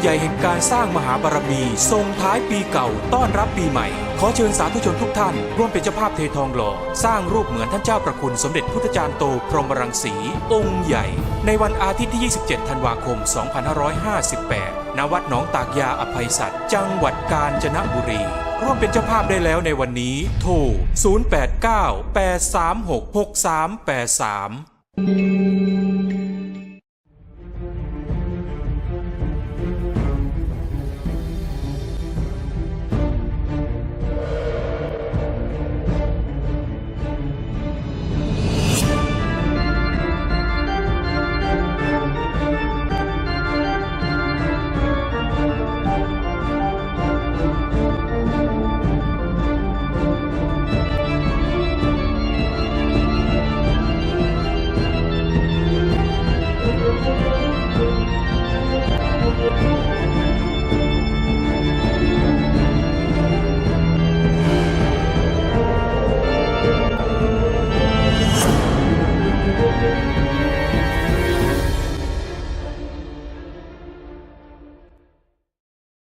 ใหญ่แห่งการสร้างมหาบารมีส่งท้ายปีเก่าต้อนรับปีใหม่ ขอเชิญสาธุชนทุกท่าน ร่วมเป็นเจ้าภาพเททองหล่อ สร้างรูปเหมือนท่านเจ้าประคุณสมเด็จพุทธจารย์โตพรหมรังสี องค์ใหญ่ ในวันอาทิตย์ที่ 27 ธันวาคม 2558 ณ วัดหนองตากยาอภัยสัตว์จังหวัดกาญจนบุรี ร่วมเป็นเจ้าภาพได้แล้วในวันนี้ โทร 089 836 6383